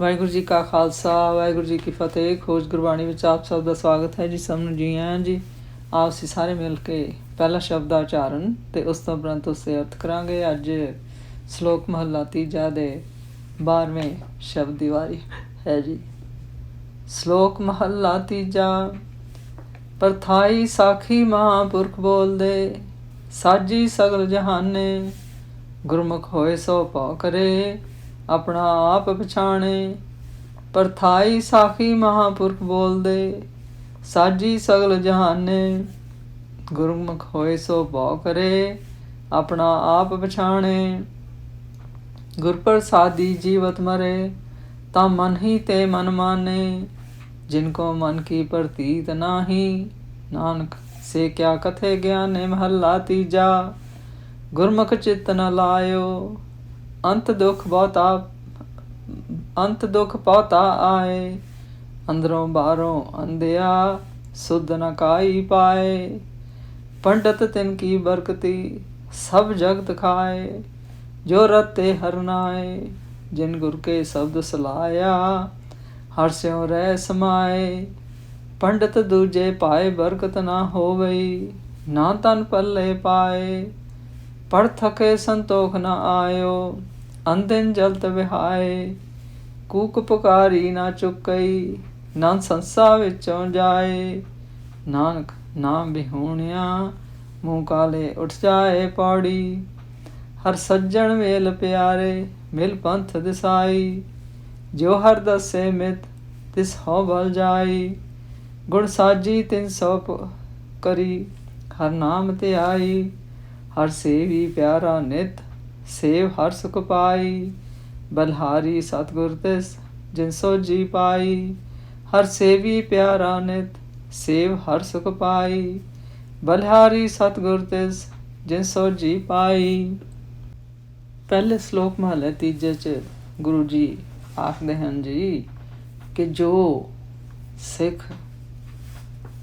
ਵਾਹਿਗੁਰੂ ਜੀ ਕਾ ਖਾਲਸਾ, ਵਾਹਿਗੁਰੂ ਜੀ ਕੀ ਫਤਿਹ। ਖੋਜ ਗੁਰਬਾਣੀ ਵਿੱਚ ਆਪ ਸਭ ਦਾ ਸਵਾਗਤ ਹੈ ਜੀ, ਸਭ ਨੂੰ ਜੀ ਆਇਆਂ ਜੀ। ਆਪ ਅਸੀਂ ਸਾਰੇ ਮਿਲ ਕੇ ਪਹਿਲਾ ਸ਼ਬਦ ਦਾ ਉਚਾਰਨ ਤੇ ਉਸ ਤੋਂ ਉਪਰੰਤ ਉਸ ਅਰਥ ਕਰਾਂਗੇ। ਅੱਜ ਸ਼ਲੋਕ ਮਹਲਾ ਤੀਜਾ ਦੇ 12ਵੇਂ ਸ਼ਬਦ ਦੀ ਵਾਰੀ ਹੈ ਜੀ। ਸ਼ਲੋਕ ਮਹਲਾ ਤੀਜਾ, ਪਰਥਾਈ ਸਾਖੀ ਮਹਾਂਪੁਰਖ ਬੋਲਦੇ, ਸਾਜੀ ਸਗਲ ਜਹਾਨੇ, ਗੁਰਮੁਖ ਹੋਏ ਸੋ ਭਉ ਕਰੇ। ਆਪਣਾ ਆਪ ਪਛਾਣੇ। ਪਰਥਾਈ ਸਾਖੀ ਮਹਾਂਪੁਰਖ ਬੋਲਦੇ, ਸਾਜੀ ਸਗਲ ਜਹਾਨੇ। ਗੁਰਮੁਖ ਹੋਏ ਸੋ ਭਉ ਕਰੇ, ਆਪਣਾ ਆਪ ਪਛਾਣੇ। ਗੁਰ ਪ੍ਰਸਾਦੀ ਜੀਵਤ ਮਰੇ, ਤਾਂ ਮਨ ਹੀ ਤੇ ਮਨ ਮਾਨੇ। ਜਿਨ ਕੋ ਮਨ ਕੀ ਪ੍ਰਤੀਤ ਨਾਹੀ, ਨਾਨਕ ਸੇ ਕਿਆ ਕਥੇ ਗਿਆਨੇ ਮਹੱਲਾ ਤੀਜਾ। ਗੁਰਮੁਖ ਚਿਤ ਨ ਲਾਇਓ ਅੰਤ ਦੁੱਖ ਬਹੁਤਾ ਅੰਤ ਦੁੱਖ ਬਹੁਤਾ ਆਏ। ਅੰਦਰੋਂ ਬਾਹਰੋਂ ਅੰਧਿਆ ਸੁਧ ਨ ਕਾਈ ਪਾਏ। ਪੰਡਤ ਤਿਨ ਕੀ ਬਰਕਤੀ, ਸਭ ਜਗਤ ਖਾਏ। ਜੋ ਰਤੇ ਹਰਨਾਏ ਜਿਨ ਗੁਰ ਕੇ ਸ਼ਬਦ ਸਲਾਇਆ, ਹਰ ਸਿਉ ਰਹਿ ਸਮਾਏ। ਪੰਡਤ ਦੂਜੇ ਪਾਏ ਬਰਕਤ ਨਾ ਹੋਵਈ, ਨਾ ਤਨ ਪੱਲੇ ਪਾਏ। ਪੜ ਥਕੇ ਸੰਤੋਖ ਨਾ ਆਇਓ ਅੰਦਿਨ ਜਲਤ ਵਿਹਾਏ ਕੂਕ ਪੁਕਾਰੀ ਨਾ ਚੁਕਈ, ਨਾ ਸੰਸਾ ਵਿੱਚੋਂ ਜਾਏ। ਨਾਨਕ ਨਾਮ ਬਿਹੂਣਿਆ ਮੂੰਹ ਕਾਲੇ ਉੱਠ ਜਾਏ ਪੌੜੀ। ਹਰ ਸੱਜਣ ਮੇਲ ਪਿਆਰੇ, ਮਿਲ ਪੰਥ ਦਿਸਾਈ। ਜੋ ਹਰ ਦਸੇ ਮਿਤ, ਤਿਸ ਹੋ ਬਲ ਜਾਈ। ਗੁਣ ਸਾਜੀ ਤਿਨ ਸੋ ਕਰੀ, ਹਰ ਨਾਮ ਤੇ ਆਈ। ਹਰ ਸੇਵੀ ਪਿਆਰਾ ਨਿਤ ਸੇਵ ਹਰ ਸੁਖ ਪਾਈ ਬਲਹਾਰੀ ਸਤਿਗੁਰ ਤਿਸ, ਜਿਨ ਸੋ ਜੀ ਪਾਈ। ਹਰ ਸੇਵੀ ਪਿਆਰਾ ਨਿਤ, ਸੇਵ ਹਰ ਸੁਖ ਪਾਈ। ਬਲਹਾਰੀ ਸਤਿਗੁਰ ਤਿਸ, ਜਿਨ ਸੋ ਜੀ ਪਾਈ। ਪਹਿਲੇ ਸ਼ਲੋਕ ਮਹਲੇ ਤੀਜੇ ਚ ਗੁਰੂ ਜੀ ਆਖਦੇ ਹਨ ਜੀ ਕਿ ਜੋ ਸਿੱਖ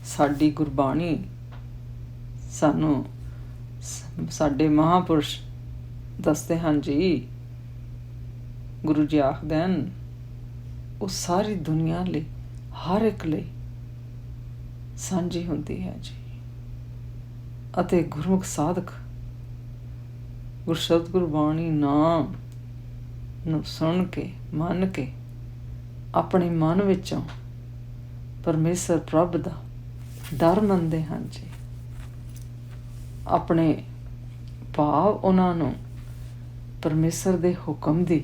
ਸਾਡੀ ਗੁਰਬਾਣੀ ਸਾਨੂੰ ਸਾਡੇ ਮਹਾਪੁਰਸ਼ ਦੱਸਦੇ ਹਨ ਜੀ। ਗੁਰੂ ਜੀ ਆਖਦੇ ਹਨ, ਉਹ ਸਾਰੀ ਦੁਨੀਆ ਲਈ, ਹਰ ਇੱਕ ਲਈ ਸਾਂਝੀ ਹੁੰਦੀ ਹੈ ਜੀ। ਅਤੇ ਗੁਰਮੁਖ ਸਾਧਕ ਗੁਰਸ਼ਬਦ ਗੁਰਬਾਣੀ ਨਾਮ ਨੂੰ ਸੁਣ ਕੇ, ਮੰਨ ਕੇ, ਆਪਣੇ ਮਨ ਵਿੱਚੋਂ ਪਰਮੇਸ਼ਰ ਪ੍ਰਭ ਦਾ ਡਰ ਮੰਨਦੇ ਹਨ ਜੀ। ਆਪਣੇ ਭਾਵ ਉਹਨਾਂ ਨੂੰ ਪਰਮੇਸ਼ਰ ਦੇ ਹੁਕਮ ਦੀ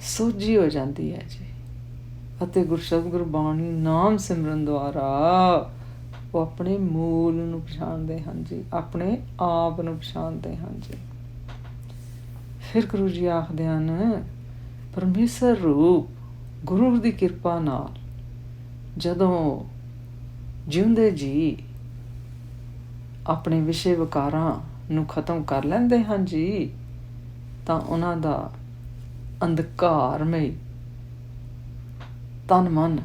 ਸੋਝੀ ਹੋ ਜਾਂਦੀ ਹੈ ਜੀ। ਅਤੇ ਗੁਰਸ਼ਬਦ ਗੁਰਬਾਣੀ ਨਾਮ ਸਿਮਰਨ ਦੁਆਰਾ ਉਹ ਆਪਣੇ ਮੂਲ ਨੂੰ ਪਛਾਣਦੇ ਹਨ ਜੀ, ਆਪਣੇ ਆਪ ਨੂੰ ਪਛਾਣਦੇ ਹਨ ਜੀ। ਫਿਰ ਗੁਰੂ ਜੀ ਆਖਦੇ ਹਨ, ਪਰਮੇਸ਼ਰ ਰੂਪ ਗੁਰੂ ਦੀ ਕਿਰਪਾ ਨਾਲ ਜਦੋਂ ਜਿਉਂਦੇ ਜੀ, ਆਪਣੇ ਵਿਸ਼ੇ ਵਿਕਾਰਾਂ ਨੂੰ ਖਤਮ ਕਰ ਲੈਂਦੇ ਹਨ ਜੀ ਤਾਂ ਉਹਨਾਂ ਦਾ ਅੰਧਕਾਰਮਈ ਤਨ ਮਨ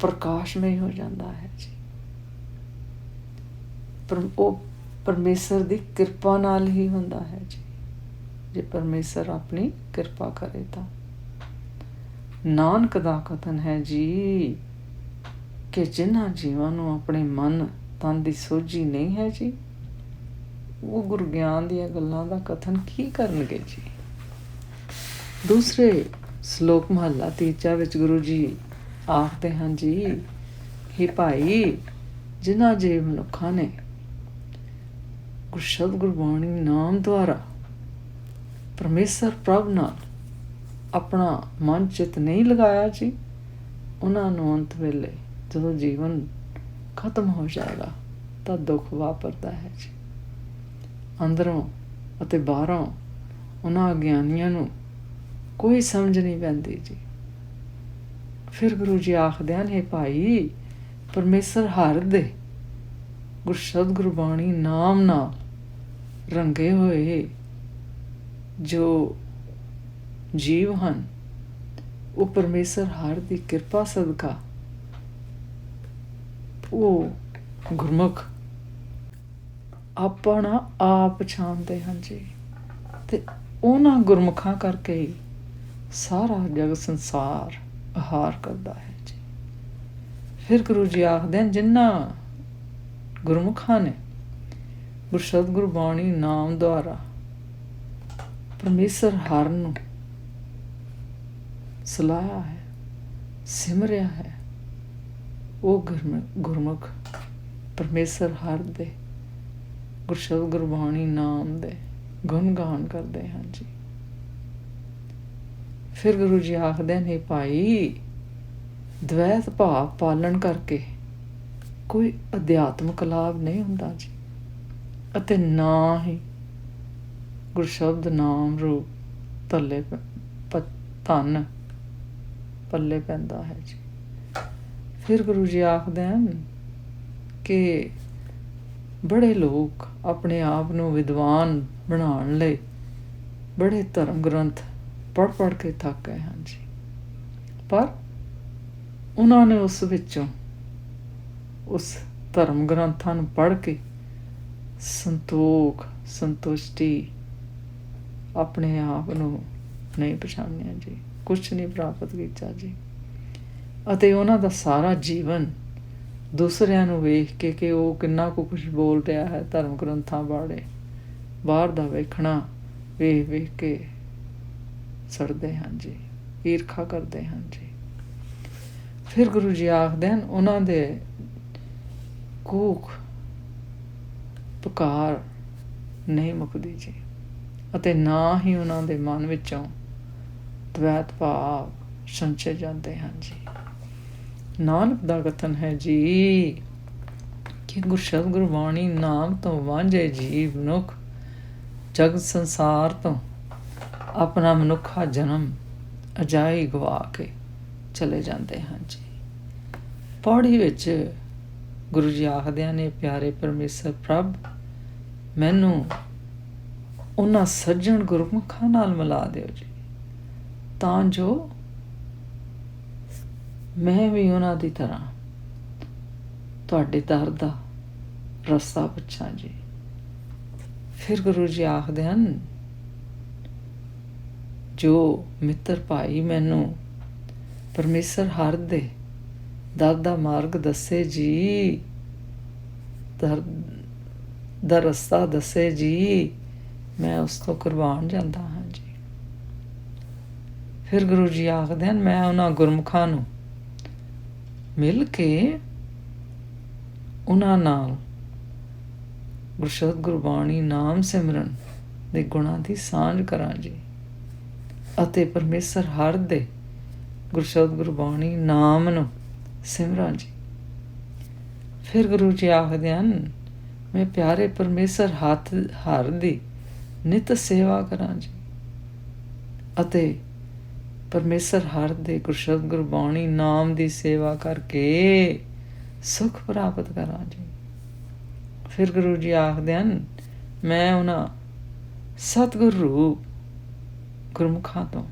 ਪ੍ਰਕਾਸ਼ਮਈ ਹੋ ਜਾਂਦਾ ਹੈ ਜੀ। ਪਰ ਉਹ ਪਰਮੇਸ਼ਰ ਦੀ ਕਿਰਪਾ ਨਾਲ ਹੀ ਹੁੰਦਾ ਹੈ ਜੀ। ਜੇ ਪਰਮੇਸ਼ਰ ਆਪਣੀ ਕਿਰਪਾ ਕਰੇ ਤਾਂ। ਨਾਨਕ ਦਾ ਕਥਨ ਹੈ ਜੀ ਕਿ ਜਿਨ੍ਹਾਂ ਜੀਵਾਂ ਨੂੰ ਆਪਣੇ ਮਨ ਤਨ ਦੀ ਸੋਝੀ ਨਹੀਂ ਹੈ ਜੀ ਉਹ ਗੁਰੂ ਗਿਆਨ ਦੀਆਂ ਗੱਲਾਂ ਦਾ ਕਥਨ ਕੀ ਕਰਨਗੇ ਜੀ? ਦੂਸਰੇ ਸ਼ਲੋਕ ਮਹਲਾ ਤੀਜਾ ਵਿੱਚ ਗੁਰੂ ਜੀ ਆਖਦੇ ਹਨ ਜੀ हे ਭਾਈ, ਜਿਨ੍ਹਾਂ ਜੇ ਮਨੁੱਖਾਂ ਨੇ ਗੁਰਸ਼ਬਦ ਗੁਰਬਾਣੀ ਨਾਮ ਦੁਆਰਾ ਪਰਮੇਸ਼ਰ ਪ੍ਰਭ ਨਾਲ ਆਪਣਾ ਮਨ ਚਿਤ ਨਹੀਂ ਲਗਾਇਆ ਜੀ, ਉਹਨਾਂ ਨੂੰ ਅੰਤ ਵੇਲੇ ਜਦੋਂ ਜੀਵਨ ਖਤਮ ਹੋ ਜਾਏਗਾ ਤਾਂ ਦੁੱਖ ਵਾਪਰਦਾ ਹੈ ਜੀ। ਅੰਦਰੋਂ ਅਤੇ ਬਾਹਰੋਂ ਉਹਨਾਂ ਅਗਿਆਨੀਆਂ ਨੂੰ ਕੋਈ ਸਮਝ ਨਹੀਂ ਪੈਂਦੀ ਜੀ। ਫਿਰ ਗੁਰੂ ਜੀ ਆਖਦੇ ਹਨ, ਹੈ ਭਾਈ, ਪਰਮੇਸ਼ਰ ਹਰ ਦੇ ਗੁਰਸ਼ਬਦ ਗੁਰਬਾਣੀ ਨਾਮ ਨਾਲ ਰੰਗੇ ਹੋਏ ਜੋ ਜੀਵ ਹਨ, ਉਹ ਪਰਮੇਸ਼ਰ ਹਰ ਦੀ ਕਿਰਪਾ ਸਦਕਾ ਉਹ ਗੁਰਮੁਖ ਆਪਣਾ ਆਪ ਪਛਾਣਦੇ ਹਨ ਜੀ। ਤੇ ਉਹਨਾਂ ਗੁਰਮੁਖਾਂ ਕਰਕੇ ਹੀ ਸਾਰਾ ਜਗ ਸੰਸਾਰ ਆਹਾਰ ਕਰਦਾ ਹੈ ਜੀ। ਫਿਰ ਗੁਰੂ ਜੀ ਆਖਦੇ ਹਨ ਜਿਨ੍ਹਾਂ ਗੁਰਮੁਖਾਂ ਨੇ ਗੁਰਸ਼ਬਦ ਗੁਰਬਾਣੀ ਨਾਮ ਦੁਆਰਾ ਪਰਮੇਸ਼ਰ ਹਰ ਨੂੰ ਸਲਾਇਆ ਹੈ, ਸਿਮਰਿਆ ਹੈ, ਉਹ ਗੁਰਮ- ਗੁਰਮੁਖ ਪਰਮੇਸ਼ਰ ਹਰ ਦੇ ਗੁਰਸ਼ਬਦ ਗੁਰਬਾਣੀ ਨਾਮ ਦੇ ਗੁਣ ਗਾਣ ਕਰਦੇ ਹਨ ਜੀ। ਫਿਰ ਗੁਰੂ ਜੀ ਆਖਦੇ ਨੇ, ਭਾਈ ਦ્વੈਤ ਭਾਵ ਪਾਲਣ ਕਰਕੇ ਕੋਈ ਅਧਿਆਤਮਕ ਲਾਭ ਨਹੀਂ ਹੁੰਦਾ ਜੀ। ਅਤੇ ਨਾ ਹੀ ਗੁਰਸ਼ਬਦ ਨਾਮ ਰੂਪ ਤੱਲੇ ਪ- ਪੱਲੇ ਪੈਂਦਾ ਹੈ ਜੀ। ਫਿਰ ਗੁਰੂ ਜੀ ਆਖਦੇ ਹਨ ਕਿ ਬੜੇ ਲੋਕ ਆਪਣੇ ਆਪ ਨੂੰ ਵਿਦਵਾਨ ਬਣਾਉਣ ਲਈ ਬੜੇ ਧਰਮ ਗ੍ਰੰਥ ਪੜ੍ਹ ਪੜ੍ਹ ਕੇ ਥੱਕ ਗਏ ਹਨ ਜੀ। ਪਰ ਉਹਨਾਂ ਨੇ ਉਸ ਵਿੱਚੋਂ ਉਸ ਧਰਮ ਗ੍ਰੰਥਾਂ ਨੂੰ ਪੜ੍ਹ ਕੇ ਸੰਤੋਖ, ਸੰਤੁਸ਼ਟੀ ਆਪਣੇ ਆਪ ਨੂੰ ਨਹੀਂ ਪਛਾਣਿਆ ਜੀ। ਕੁਝ ਨਹੀਂ ਪ੍ਰਾਪਤ ਕੀਤਾ ਜੀ। ਅਤੇ ਉਹਨਾਂ ਦਾ ਸਾਰਾ ਜੀਵਨ ਦੂਸਰਿਆਂ ਨੂੰ ਵੇਖ ਕੇ ਕਿ ਉਹ ਕਿੰਨਾ ਕੁ ਕੁਝ ਬੋਲ ਰਿਹਾ ਹੈ, ਧਰਮ ਗ੍ਰੰਥਾਂ ਬਾਰੇ। ਬਾਹਰ ਦਾ ਵੇਖਣਾ, ਵੇਖ ਵੇਖ ਕੇ ਸੜਦੇ ਹਨ ਜੀ, ਈਰਖਾ ਕਰਦੇ ਹਨ ਜੀ। ਫਿਰ ਗੁਰੂ ਜੀ ਆਖਦੇ ਹਨ, ਉਹਨਾਂ ਦੇ ਕੂਕ ਪੁਕਾਰ ਨਹੀਂ ਮੁਕਦੀ ਜੀ, ਅਤੇ ਨਾ ਹੀ ਉਹਨਾਂ ਦੇ ਮਨ ਵਿੱਚੋਂ ਦ્વੈਤ ਭਾਵ ਸੰਚੇ ਜਾਂਦੇ ਹਨ ਜੀ। ਨਾਨਕ ਦਾ ਕਥਨ ਹੈ ਜੀ। ਕਿ ਗੁਰਸ਼ਬਦ ਗੁਰਬਾਣੀ ਨਾਮ ਤੋਂ ਵਾਂਝੇ ਜੀਵ ਮਨੁੱਖ ਜਗ ਸੰਸਾਰ ਤੋਂ ਆਪਣਾ ਮਨੁੱਖਾ ਜਨਮ, ਅਜਾਈ ਗਵਾ ਕੇ ਚਲੇ ਜਾਂਦੇ ਹਨ ਜੀ। ਪੌੜੀ ਵਿੱਚ ਗੁਰੂ ਜੀ ਆਖਦਿਆਂ ਨੇ, ਪਿਆਰੇ ਪਰਮੇਸ਼ਰ ਪ੍ਰਭ, ਮੈਨੂੰ ਉਹਨਾਂ ਸੱਜਣ ਗੁਰਮੁਖਾਂ ਨਾਲ ਮਿਲਾ ਦਿਓ ਜੀ। ਤਾਂ ਜੋ ਮੈਂ ਵੀ ਉਹਨਾਂ ਦੀ ਤਰ੍ਹਾਂ ਤੁਹਾਡੇ ਦਰ ਦਾ ਰਸਤਾ ਪੁੱਛਾਂ ਜੀ। ਫਿਰ ਗੁਰੂ ਜੀ ਆਖਦੇ ਹਨ, ਜੋ ਮਿੱਤਰ ਭਾਈ ਮੈਨੂੰ ਪਰਮੇਸ਼ਰ ਹਰ ਦੇ ਦਰ ਦਾ ਮਾਰਗ ਦੱਸੇ ਜੀ, ਦਰ, ਦਾ ਰਸਤਾ ਦੱਸੇ ਜੀ, ਮੈਂ ਉਸ ਤੋਂ ਕੁਰਬਾਨ ਜਾਂਦਾ ਹਾਂ ਜੀ। ਫਿਰ ਗੁਰੂ ਜੀ ਆਖਦੇ ਹਨ, ਮੈਂ ਉਹਨਾਂ ਗੁਰਮੁਖਾਂ ਨੂੰ ਮਿਲ ਕੇ ਉਹਨਾਂ ਨਾਲ ਗੁਰਸ਼ਬਦ ਗੁਰਬਾਣੀ ਨਾਮ ਸਿਮਰਨ ਦੇ ਗੁਣਾਂ ਦੀ ਸਾਂਝ ਕਰਾਂ ਜੀ। ਅਤੇ ਪਰਮੇਸ਼ਰ ਹਰ ਦੇ ਗੁਰਸ਼ਬਦ ਗੁਰਬਾਣੀ ਨਾਮ ਨੂੰ ਸਿਮਰਾਂ ਜੀ। ਫਿਰ ਗੁਰੂ ਜੀ ਆਖਦੇ ਹਨ, ਮੈਂ ਪਿਆਰੇ ਪਰਮੇਸ਼ਰ ਹੱਥ, ਹਰ ਦੀ ਨਿਤ ਸੇਵਾ ਕਰਾਂ ਜੀ। ਅਤੇ ਪਰਮੇਸ਼ਰ ਹਰ ਦੇ ਗੁਰਸ਼ਬਦ ਗੁਰਬਾਣੀ, ਨਾਮ ਦੀ ਸੇਵਾ ਕਰਕੇ ਸੁਖ ਪ੍ਰਾਪਤ ਕਰਾਂ ਜੀ। ਫਿਰ ਗੁਰੂ ਜੀ ਆਖਦੇ ਹਨ, ਮੈਂ ਉਹਨਾਂ ਸਤਿਗੁਰ ਰੂਪ ਗੁਰਮੁਖਾਂ ਤੋਂ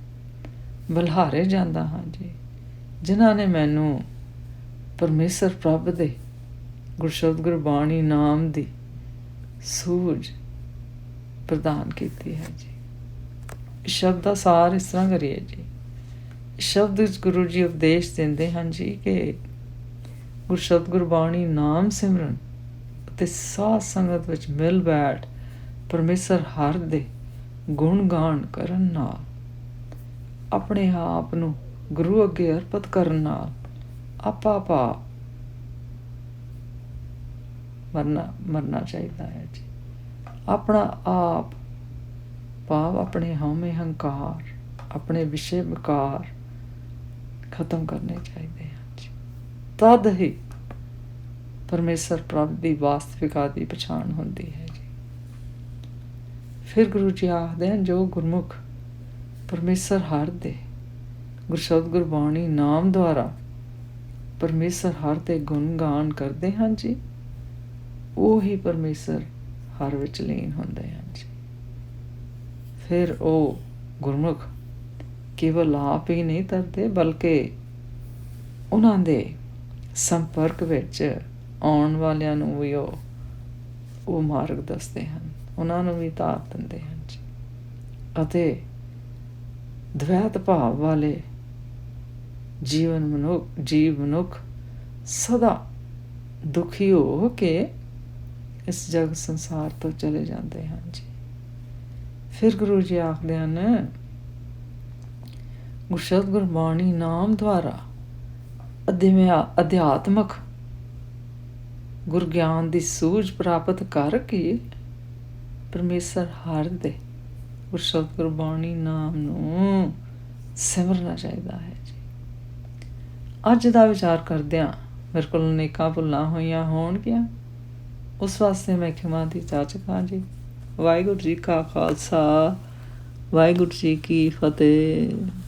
ਬਲਹਾਰੇ ਜਾਂਦਾ ਹਾਂ ਜੀ, ਜਿਨ੍ਹਾਂ ਨੇ ਮੈਨੂੰ ਪਰਮੇਸ਼ਰ ਪ੍ਰਭ ਦੇ ਗੁਰਸ਼ਬਦ ਗੁਰਬਾਣੀ, ਨਾਮ ਦੀ ਸੂਝ ਪ੍ਰਦਾਨ ਕੀਤੀ ਹੈ ਜੀ। ਸ਼ਬਦ ਦਾ ਸਾਰ ਇਸ ਤਰ੍ਹਾਂ ਕਰੀਏ ਜੀ। ਸ਼ਬਦ ਵਿੱਚ ਗੁਰੂ ਜੀ ਉਪਦੇਸ਼ ਦਿੰਦੇ ਹਨ ਜੀ ਕਿ ਗੁਰਸ਼ਬਦ ਗੁਰਬਾਣੀ ਨਾਮ ਸਿਮਰਨ ਅਤੇ ਸਾਧ ਸੰਗਤ ਵਿੱਚ ਮਿਲ ਬੈਠ ਪਰਮੇਸ਼ਰ ਹਰ ਦੇ ਗੁਣ ਗਾਣ ਕਰਨ ਨਾਲ, ਆਪਣੇ ਆਪ ਨੂੰ ਗੁਰੂ ਅੱਗੇ ਅਰਪਿਤ ਕਰਨ ਨਾਲ ਆਪਾ ਆਪਾ ਮਰਨਾ ਮਰਨਾ ਚਾਹੀਦਾ ਹੈ ਜੀ। ਆਪਣਾ ਆਪ ਭਾਵ, ਆਪਣੇ ਹਉਮੈ ਹੰਕਾਰ, ਆਪਣੇ ਵਿਸ਼ੇ ਵਿਕਾਰ ਖਤਮ ਕਰਨੇ ਚਾਹੀਦੇ ਹਨ ਤਦ ਹੀ ਪਰਮੇਸ਼ਰ ਪ੍ਰਭ ਦੀ ਵਾਸਤਵਿਕਤਾ ਦੀ ਪਛਾਣ ਹੁੰਦੀ ਹੈ ਜੀ। ਫਿਰ ਗੁਰੂ ਜੀ ਆਖਦੇ ਹਨ, ਜੋ ਗੁਰਮੁਖ ਪਰਮੇਸ਼ਰ ਹਰ ਦੇ ਗੁਰਸ਼ਬਦ ਗੁਰਬਾਣੀ ਨਾਮ ਦੁਆਰਾ ਪਰਮੇਸ਼ਰ ਹਰ ਤੇ ਗੁਣ ਗਾਨ ਕਰਦੇ ਹਨ ਜੀ, ਉਹ ਹੀ ਪਰਮੇਸ਼ਰ ਹਰ ਵਿੱਚ ਲੀਨ ਹੁੰਦੇ ਹਨ ਜੀ। ਫਿਰ ਉਹ ਗੁਰਮੁਖ ਕੇਵਲ ਆਪ ਹੀ ਨਹੀਂ ਤਰਦੇ, ਬਲਕਿ ਉਹਨਾਂ ਦੇ ਸੰਪਰਕ ਵਿੱਚ ਆਉਣ ਵਾਲਿਆਂ ਨੂੰ ਵੀ ਉਹ ਉਹ ਮਾਰਗ ਦੱਸਦੇ ਹਨ, ਉਹਨਾਂ ਨੂੰ ਵੀ ਤਾਰ ਦਿੰਦੇ ਹਨ ਜੀ। ਅਤੇ ਦ્વੈਤ ਭਾਵ ਵਾਲੇ ਜੀਵਨ ਮਨੁੱਖ, ਜੀਵ ਮਨੁੱਖ ਸਦਾ ਦੁਖੀ ਹੋ ਕੇ ਇਸ ਜਗ ਸੰਸਾਰ ਤੋਂ ਚਲੇ ਜਾਂਦੇ ਹਨ ਜੀ। ਫਿਰ ਗੁਰੂ ਜੀ ਆਖਦੇ ਹਨ ਗੁਰਸ਼ਤ ਗੁਰਬਾਣੀ ਨਾਮ ਦੁਆਰਾ ਅਧਿਮਿਆ ਅਧਿਆਤਮਕ ਗੁਰ ਗਿਆਨ ਦੀ ਸੂਝ ਪ੍ਰਾਪਤ ਕਰਕੇ ਪਰਮੇਸ਼ਰ ਹਰ ਦੇ ਗੁਰਸ਼ਤ ਗੁਰਬਾਣੀ ਨਾਮ ਨੂੰ ਸਿਮਰਨਾ ਚਾਹੀਦਾ ਹੈ ਜੀ। ਅੱਜ ਦਾ ਵਿਚਾਰ ਕਰਦਿਆਂ ਮੇਰੇ ਕੋਲ ਅਨੇਕਾਂ ਭੁੱਲਾਂ ਹੋਈਆਂ ਹੋਣਗੀਆਂ। ਉਸ ਵਾਸਤੇ ਮੈਂ ਖਿਮਾ ਦੀ ਚਾਚਕ ਹਾਂ ਜੀ। ਵਾਹਿਗੁਰੂ ਜੀ ਕਾ ਖਾਲਸਾ, ਵਾਹਿਗੁਰੂ ਜੀ ਕੀ ਫਤਿਹ।